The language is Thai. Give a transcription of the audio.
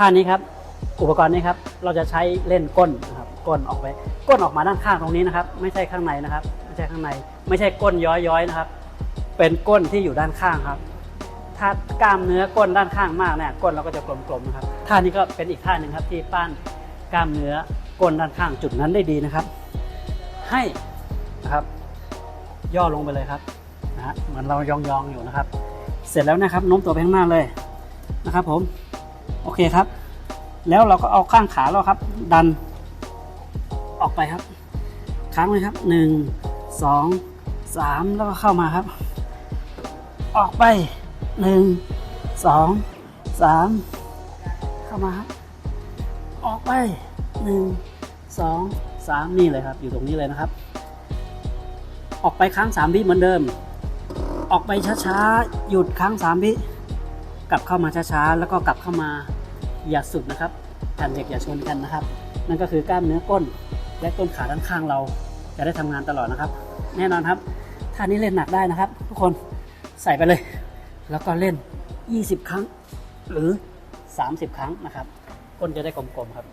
ท่านี้ครับ อุปกรณ์นี้ครับ เราจะใช้เล่นก้นนะครับ ก้นออกไป ก้นออกมาด้านข้างตรงนี้นะครับ ไม่ใช่ข้างในนะครับ ไม่ใช่ข้างใน ไม่ใช่ก้นย้อยๆนะครับ เป็นก้นที่อยู่ด้านข้างครับ ถ้ากล้ามเนื้อก้นด้านข้างมากเนี่ย ก้นเราก็จะกลมๆนะครับ ท่านี้ก็เป็นอีกท่าหนึ่งครับที่ป้านกล้ามเนื้อก้นด้านข้างจุดนั้นได้ดีนะครับ ให้นะครับ ย่อลงไปเลยครับนะฮะเหมือนเรายองๆอยู่นะครับ เสร็จแล้วนะครับโน้มตัวไปข้างหน้าเลยนะครับผม โอเคครับ แล้วเราก็เอาข้างขาเราครับ ดันออกไปครับ ค้างไว้ครับหนึ่งสองสามแล้วก็เข้ามาครับ ออกไปหนึ่งสองสามเข้ามาครับ ออกไปหนึ่งสองสามนี่เลยครับ อยู่ตรงนี้เลยนะครับ ออกไปค้างสามวิเหมือนเดิม ออกไปช้าๆ หยุดค้างสามวิกลับเข้ามาช้าๆ แล้วก็กลับเข้ามา อย่าสุดนะครับแผ่นเหล็กอย่าชนกันนะครับ นั่นก็คือกล้ามเนื้อก้นและต้นขาด้านข้างเรา จะได้ทำงานตลอดนะครับ แน่นอนครับท่านี้เล่นหนักได้นะครับ ทุกคนใส่ไปเลย แล้วก็เล่น 20 ครั้ง หรือ 30 ครั้งนะครับ ก้นจะได้กลมๆครับ